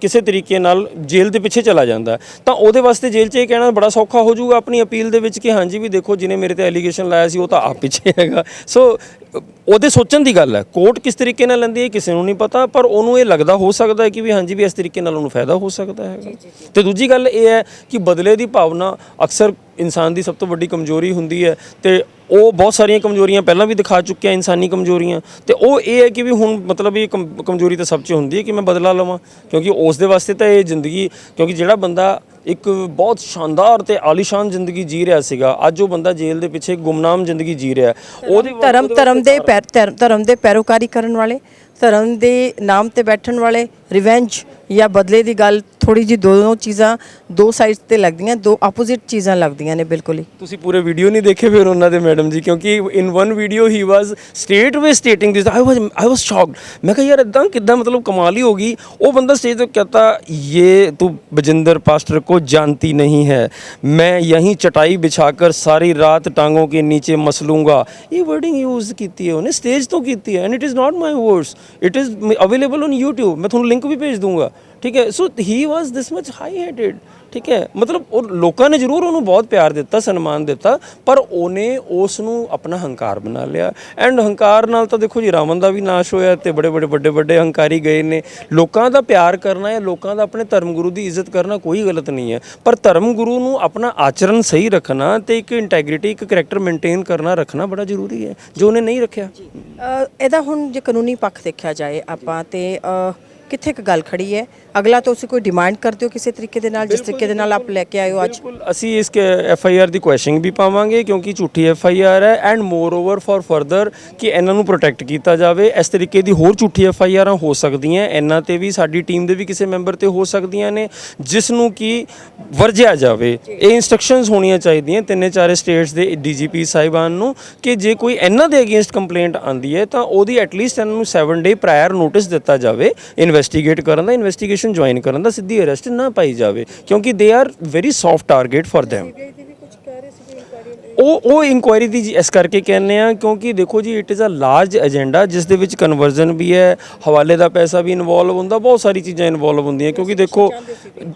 [SPEAKER 1] ਕਿਸੇ ਤਰੀਕੇ ਨਾਲ ਜੇਲ੍ਹ ਦੇ ਪਿੱਛੇ ਚਲਾ ਜਾਂਦਾ ਹੈ। ਤਾਂ ਉਹਦੇ ਵਾਸਤੇ ਜੇਲ੍ਹ 'ਚ ਇਹ ਕਹਿਣਾ ਬੜਾ ਸੌਖਾ ਹੋ ਜਾਊਗਾ, ਆਪਣੀ ਅਪੀਲ ਦੇ ਵਿੱਚ ਕਿ ਹਾਂਜੀ ਵੀ ਦੇਖੋ, ਜਿਹਨੇ ਮੇਰੇ ਤੇ ਐਲੀਗੇਸ਼ਨ ਲਾਇਆ ਸੀ, ਉਹ ਤਾਂ ਆਪ ਪਿੱਛੇ ਹੈਗਾ। ਸੋ ਉਹਦੇ ਸੋਚਣ ਦੀ ਗੱਲ ਹੈ ਕੋਰਟ ਕਿਸ ਤਰੀਕੇ ਨਾਲ ਲੈਂਦੀ ਹੈ ਕਿਸੇ ਨੂੰ ਨਹੀਂ ਪਤਾ ਪਰ ਉਹਨੂੰ ਇਹ ਲੱਗਦਾ ਹੋ ਸਕਦਾ ਹੈ ਕਿ ਵੀ ਹਾਂਜੀ ਵੀ ਇਸ ਤਰੀਕੇ ਨਾਲ ਉਹਨੂੰ ਫਾਇਦਾ ਹੋ ਸਕਦਾ ਹੈਗਾ ਤੇ ਦੂਜੀ ਗੱਲ ਇਹ ਹੈ ਕਿ ਬਦਲੇ ਦੀ ਭਾਵਨਾ ਅਕਸਰ ਇਨਸਾਨ ਦੀ ਸਭ ਤੋਂ ਵੱਡੀ ਕਮਜ਼ੋਰੀ ਹੁੰਦੀ ਹੈ ਤੇ ਉਹ ਬਹੁਤ ਸਾਰੀਆਂ ਕਮਜ਼ੋਰੀਆਂ ਪਹਿਲਾਂ ਵੀ ਦਿਖਾ ਚੁੱਕਿਆ ਇਨਸਾਨੀ ਕਮਜ਼ੋਰੀਆਂ। ਤੇ ਉਹ ਇਹ ਹੈ ਕਿ ਵੀ ਹੁਣ ਮਤਲਬ ਇਹ ਕਮ- ਕਮਜ਼ੋਰੀ ਤਾਂ ਸਭ 'ਚ ਹੁੰਦੀ ਹੈ ਕਿ ਮੈਂ ਬਦਲਾ ਲਵਾਂ ਕਿਉਂਕਿ ਉਸ ਦੇ ਵਾਸਤੇ ਤਾਂ ਇਹ ਜ਼ਿੰਦਗੀ ਕਿਉਂਕਿ ਜਿਹੜਾ ਬੰਦਾ ਇੱਕ ਬਹੁਤ ਸ਼ਾਨਦਾਰ ਤੇ ਆਲੀਸ਼ਾਨ ਜ਼ਿੰਦਗੀ ਜੀ ਰਿਹਾ ਸੀਗਾ ਅੱਜ ਉਹ ਬੰਦਾ ਜੇਲ੍ਹ ਦੇ ਪਿੱਛੇ ਗੁੰਮਨਾਮ ਜ਼ਿੰਦਗੀ ਜੀ ਰਿਹਾ। ਹੈ। ਉਹਦੇ
[SPEAKER 2] ਧਰਮ ਧਰਮ ਦੇ ਪੈਰ- ਧਰ- ਧਰਮ ਦੇ ਪੈਰੋਕਾਰੀ ਕਰਨ ਵਾਲੇ ਧਰਮ ਦੇ ਨਾਮ ਤੇ ਬੈਠਣ ਵਾਲੇ ਰਿਵੈਂਜ ਜਾਂ ਬਦਲੇ ਦੀ ਗੱਲ ਥੋੜੀ ਜੀ ਦੋਨੋਂ ਚੀਜ਼ਾਂ ਦੋ ਸਾਈਡਸ ਤੇ ਲੱਗਦੀਆਂ ਦੋ ਆਪੋਜ਼ਿਟ ਚੀਜ਼ਾਂ ਲੱਗਦੀਆਂ ਨੇ ਬਿਲਕੁਲ ਹੀ
[SPEAKER 1] ਤੁਸੀਂ ਪੂਰੇ ਵੀਡੀਓ ਨਹੀਂ ਦੇਖੇ ਫਿਰ ਉਹਨਾਂ ਦੇ ਮੈਡਮ ਜੀ ਕਿਉਂਕਿ in one video he was state way stating this I was I was shocked ਮੈਂ ਕਿਹਾ ਯਾਰ ਇਦਾਂ ਕਿਦਾਂ ਮਤਲਬ ਕਮਾਲ ਹੀ ਹੋ ਗਈ ਉਹ ਬੰਦਾ ਸਟੇਜ ਤੇ ਕਹਤਾ ये तू बजिंदर पास्टर को जानती नहीं है मैं यहीं चटाई बिछाकर सारी रात टांगों के नीचे मसलूंगा ये वर्डिंग यूज ਕੀਤੀ ਹੈ ਉਹਨੇ ਸਟੇਜ ਤੋਂ ਕੀਤੀ ਹੈ and it is not my words it is available on YouTube ਮੈਂ ਤੁਹਾਨੂੰ ਲਿੰਕ ਵੀ ਭੇਜ ਦੂੰਗਾ ਠੀਕ ਹੈ? So he was this much high headed ਠੀਕ ਹੈ? ਮਤਲਬ ਉਹ ਲੋਕਾਂ ਨੇ ਜ਼ਰੂਰ ਉਹਨੂੰ ਬਹੁਤ ਪਿਆਰ ਦਿੱਤਾ, ਸਨਮਾਨ ਦਿੱਤਾ, ਪਰ ਉਹਨੇ ਉਸ ਨੂੰ ਆਪਣਾ ਹੰਕਾਰ ਬਣਾ ਲਿਆ। ਐਂਡ ਹੰਕਾਰ ਨਾਲ ਤਾਂ ਦੇਖੋ ਜੀ, ਰਾਵਣ ਦਾ ਵੀ ਨਾਸ਼ ਹੋਇਆ ਤੇ ਬੜੇ ਬੜੇ, ਵੱਡੇ ਵੱਡੇ ਹੰਕਾਰੀ ਗਏ ਨੇ। ਲੋਕਾਂ ਦਾ ਪਿਆਰ ਕਰਨਾ ਜਾਂ ਲੋਕਾਂ ਦਾ ਆਪਣੇ ਧਰਮ ਗੁਰੂ ਦੀ ਇੱਜ਼ਤ ਕਰਨਾ ਕੋਈ ਗਲਤ ਨਹੀਂ ਹੈ। ਪਰ ਧਰਮ ਗੁਰੂ ਨੂੰ ਆਪਣਾ ਆਚਰਣ ਸਹੀ ਰੱਖਣਾ ਤੇ ਇੱਕ ਇੰਟੈਗ੍ਰਿਟੀ ਇੱਕ ਕਰੈਕਟਰ ਮੇਨਟੇਨ ਕਰਨਾ, ਰੱਖਣਾ ਬੜਾ ਜ਼ਰੂਰੀ ਹੈ। ਜੋ ਉਹਨੇ ਨਹੀਂ ਰੱਖਿਆ।
[SPEAKER 2] ਇਹਦਾ ਹੁਣ ਜੇ ਕਾਨੂੰਨੀ ਪੱਖ ਦੇਖਿਆ ਜਾਏ ਆਪਾਂ ਤੇ ਕਿੱਥੇ ਕੁ ਗੱਲ ਖੜੀ ਹੈ? ਅਗਲਾ ਤੁਸੀਂ ਕੋਈ ਡਿਮਾਂਡ ਕਰਦੇ ਹੋ ਕਿਸੇ ਤਰੀਕੇ ਦੇ ਨਾਲ ਜਿਸ ਤਰੀਕੇ ਦੇ ਨਾਲ ਆਪ ਲੈ ਕੇ ਆਏ ਹੋ ਅੱਜ?
[SPEAKER 1] ਬਿਲਕੁਲ। ਅਸੀਂ ਇਸ ਐਫ ਆਈ ਆਰ ਦੀ ਕੁਐਸ਼ਨਿੰਗ ਵੀ ਪਾਵਾਂਗੇ ਕਿਉਂਕਿ ਝੂਠੀ ਐਫ ਆਈ ਆਰ ਹੈ and more over for further ਕਿ ਇਹਨਾਂ ਨੂੰ ਪ੍ਰੋਟੈਕਟ ਕੀਤਾ ਜਾਵੇ। ਇਸ ਤਰੀਕੇ ਦੀ ਹੋਰ ਝੂਠੀ ਐਫ ਆਈ ਆਰਾਂ ਹੋ ਸਕਦੀਆਂ ਇਹਨਾਂ ਤੇ ਵੀ ਸਾਡੀ ਟੀਮ ਦੇ ਵੀ ਕਿਸੇ ਮੈਂਬਰ ਤੇ ਹੋ ਸਕਦੀਆਂ ਨੇ ਜਿਸ ਨੂੰ ਕਿ ਵਰਜਿਆ ਜਾਵੇ। ਇਹ ਇਨਸਟਰਕਸ਼ਨਸ ਹੋਣੀਆਂ ਚਾਹੀਦੀਆਂ ਤਿੰਨੇ ਚਾਰੇ ਸਟੇਟਸ ਦੇ ਡੀਜੀਪੀ ਸਾਹਿਬਾਨ ਨੂੰ ਕਿ ਜੇ ਕੋਈ ਇਹਨਾਂ ਦੇ ਅਗੇਂਸਟ ਕੰਪਲੇਂਟ ਆਂਦੀ ਹੈ ਤਾਂ ਉਹਦੀ ਐਟਲੀਸਟ ਇਹਨਾਂ ਨੂੰ 7 ਡੇ ਪ੍ਰਾਇਰ ਨੋਟਿਸ ਦਿੱਤਾ ਜਾਵੇ। ਇਨਵੈਸਟੀਗੇਟ ਕਰਨ ਦਾ ਇਨਵੈਸਟੀਗੇਸ਼ਨ ਜੁਆਇਨ ਕਰਨ ਦਾ, ਸਿੱਧੀ ਅਰੈਸਟ ਨਾ ਪਾਈ ਜਾਵੇ, ਕਿਉਂਕਿ they are very soft target for them ਉਹ ਉਹ ਇਨਕੁਆਇਰੀ ਦੀ ਜੀ ਇਸ ਕਰਕੇ ਕਹਿੰਦੇ ਆ ਕਿਉਂਕਿ ਦੇਖੋ ਜੀ it is a large agenda ਜਿਸ ਦੇ ਵਿੱਚ ਕਨਵਰਜ਼ਨ ਵੀ ਹੈ, ਹਵਾਲੇ ਦਾ ਪੈਸਾ ਵੀ ਇਨਵੋਲਵ ਹੁੰਦਾ, ਬਹੁਤ ਸਾਰੀ ਚੀਜ਼ਾਂ ਇਨਵੋਲਵ ਹੁੰਦੀਆਂ। ਕਿਉਂਕਿ ਦੇਖੋ,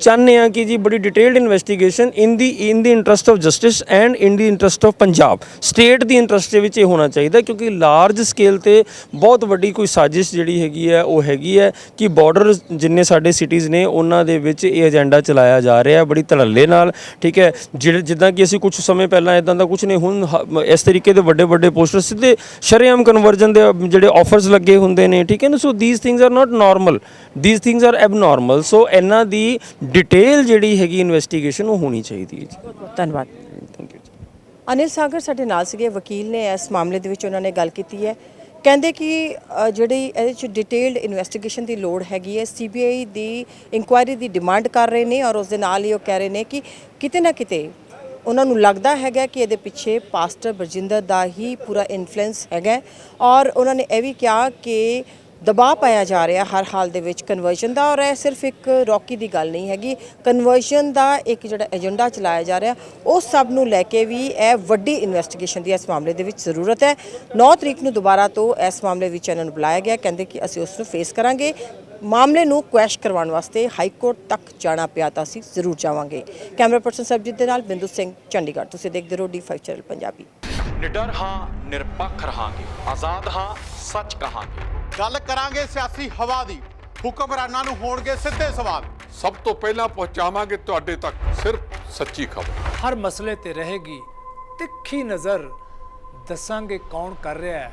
[SPEAKER 1] ਚਾਹੁੰਦੇ ਆ ਕਿ ਜੀ ਬੜੀ detailed investigation in the in the interest of justice and in the interest of Punjab state the interest ਦੇ ਵਿੱਚ ਇਹ ਹੋਣਾ ਚਾਹੀਦਾ, ਕਿਉਂਕਿ ਲਾਰਜ ਸਕੇਲ ਤੇ ਬਹੁਤ ਵੱਡੀ ਕੋਈ ਸਾਜ਼ਿਸ਼ ਜਿਹੜੀ ਹੈਗੀ ਹੈ, ਉਹ ਹੈਗੀ ਹੈ ਕਿ ਬਾਰਡਰ ਜਿੰਨੇ ਸਾਡੇ ਸਿਟੀਜ਼ ਨੇ, ਉਹਨਾਂ ਦੇ ਵਿੱਚ ਇਹ ਏਜੰਡਾ ਚਲਾਇਆ ਜਾ ਰਿਹਾ, ਬੜੀ ਧੜੱਲੇ ਨਾਲ, ਠੀਕ ਹੈ। ਜਿਹੜੇ ਜਿੱਦਾਂ ਕਿ ਅਸੀਂ ਕੁਝ ਸਮੇਂ ਪਹਿਲਾਂ ਇਦਾਂ ਦਾ ਕੁਝ ਨਹੀਂ ਹੁਣ ਹ- ਇਸ ਤਰੀਕੇ ਦੇ ਵੱਡੇ ਵੱਡੇ ਪੋਸਟਰ ਸਿੱਧੇ ਸ਼ਰੇਆਮ ਕਨਵਰਜਨ ਦੇ ਜਿਹੜੇ ਆਫਰਸ ਲੱਗੇ ਹੁੰਦੇ ਨੇ ਠੀਕ ਹੈ ਨਾ? So these things are not normal these things are abnormal so ਇਹਨਾਂ ਦੀ ਡਿਟੇਲ ਜਿਹੜੀ ਹੈਗੀ ਇਨਵੈਸਟੀਗੇਸ਼ਨ ਉਹ ਹੋਣੀ ਚਾਹੀਦੀ ਹੈ ਜੀ।
[SPEAKER 2] ਧੰਨਵਾਦ।
[SPEAKER 1] ਥੈਂਕ ਯੂ
[SPEAKER 2] ਅਨਿਲ ਸਾਗਰ ਸਾਡੇ ਨਾਲ ਸੀਗੇ ਵਕੀਲ ਨੇ ਇਸ ਮਾਮਲੇ ਦੇ ਵਿੱਚ ਉਹਨਾਂ ਨੇ ਗੱਲ ਕੀਤੀ ਹੈ। ਕਹਿੰਦੇ ਕਿ ਅ, ਜਿਹੜੀ ਇਹਦੇ ਚ ਡਿਟੇਲਡ ਇਨਵੈਸਟੀਗੇਸ਼ਨ ਦੀ ਲੋੜ ਹੈਗੀ ਹੈ ਸੀਬੀਆਈ ਦੀ ਇਨਕੁਆਇਰੀ ਦੀ ਡਿਮਾਂਡ ਕਰ ਰਹੇ ਨੇ ਔਰ ਉਸ ਦੇ ਨਾਲ ਹੀ ਉਹ ਕਹਿ ਰਹੇ ਨੇ ਕਿ ਕਿਤੇ ਨਾ ਕਿਤੇ ਉਹਨਾਂ ਨੂੰ ਲੱਗਦਾ ਹੈਗਾ ਕਿ ਇਹਦੇ ਪਿੱਛੇ ਪਾਸਟਰ ਬਰਜਿੰਦਰ ਦਾ ਹੀ ਪੂਰਾ ਇਨਫਲੂਐਂਸ ਹੈਗਾ ਔਰ ਉਹਨਾਂ ਨੇ ਇਹ ਵੀ ਕਿਹਾ ਕਿ ਦਬਾਅ ਪਾਇਆ ਜਾ ਰਿਹਾ ਹਰ ਹਾਲ ਦੇ ਵਿੱਚ ਕਨਵਰਸ਼ਨ ਦਾ ਔਰ ਇਹ ਸਿਰਫ ਇੱਕ ਰੌਕੀ ਦੀ ਗੱਲ ਨਹੀਂ ਹੈਗੀ। ਕਨਵਰਸ਼ਨ ਦਾ ਇੱਕ ਜਿਹੜਾ ਏਜੰਡਾ ਚਲਾਇਆ ਜਾ ਰਿਹਾ, ਉਹ ਸਭ ਨੂੰ ਲੈ ਕੇ ਵੀ ਇਹ ਵੱਡੀ ਇਨਵੈਸਟੀਗੇਸ਼ਨ ਦੀ ਇਸ ਮਾਮਲੇ ਦੇ ਵਿੱਚ ਜ਼ਰੂਰਤ ਹੈ। 9 ਤਰੀਕ ਨੂੰ ਦੁਬਾਰਾ ਤੋਂ ਇਸ ਮਾਮਲੇ ਵਿੱਚ ਇਹਨਾਂ ਨੂੰ ਬੁਲਾਇਆ ਗਿਆ ਕਹਿੰਦੇ ਕਿ ਅਸੀਂ ਉਸ ਨੂੰ ਫੇਸ ਕਰਾਂਗੇ। ਮਾਮਲੇ ਨੂੰ ਕੁਐਸ਼ ਕਰਵਾਉਣ ਵਾਸਤੇ ਹਾਈ ਕੋਰਟ ਤੱਕ ਜਾਣਾ ਪਿਆ ਤਾਂ ਅਸੀਂ ਜ਼ਰੂਰ ਜਾਵਾਂਗੇ। ਕੈਮਰਾ ਪਰਸਨ ਸਰਬਜੀਤ ਦੇ ਨਾਲ ਬਿੰਦੂ ਸਿੰਘ ਚੰਡੀਗੜ੍ਹ। ਤੁਸੀਂ ਦੇਖਦੇ ਰਹੋ ਡੀ5 ਚੈਨਲ ਪੰਜਾਬੀ।
[SPEAKER 3] ਨਿਡਰ ਹਾਂ ਨਿਰਪੱਖ ਰਹਾਂਗੇ। ਆਜ਼ਾਦ ਹਾਂ ਸੱਚ ਕਹਾਂਗੇ।
[SPEAKER 4] ਗੱਲ ਕਰਾਂਗੇ ਸਿਆਸੀ ਹਵਾ ਦੀ। ਹੁਕਮਰਾਨਾਂ ਨੂੰ ਹੋਣਗੇ ਸਿੱਧੇ ਸਵਾਲ।
[SPEAKER 5] ਸਭ ਤੋਂ ਪਹਿਲਾਂ ਪਹੁੰਚਾਵਾਂਗੇ ਤੁਹਾਡੇ ਤੱਕ ਸਿਰਫ ਸੱਚੀ ਖਬਰ।
[SPEAKER 6] ਹਰ ਮਸਲੇ ਤੇ ਰਹੇਗੀ ਤਿੱਖੀ ਨਜ਼ਰ। ਦੱਸਾਂਗੇ ਕੌਣ ਕਰ ਰਿਹਾ ਹੈ।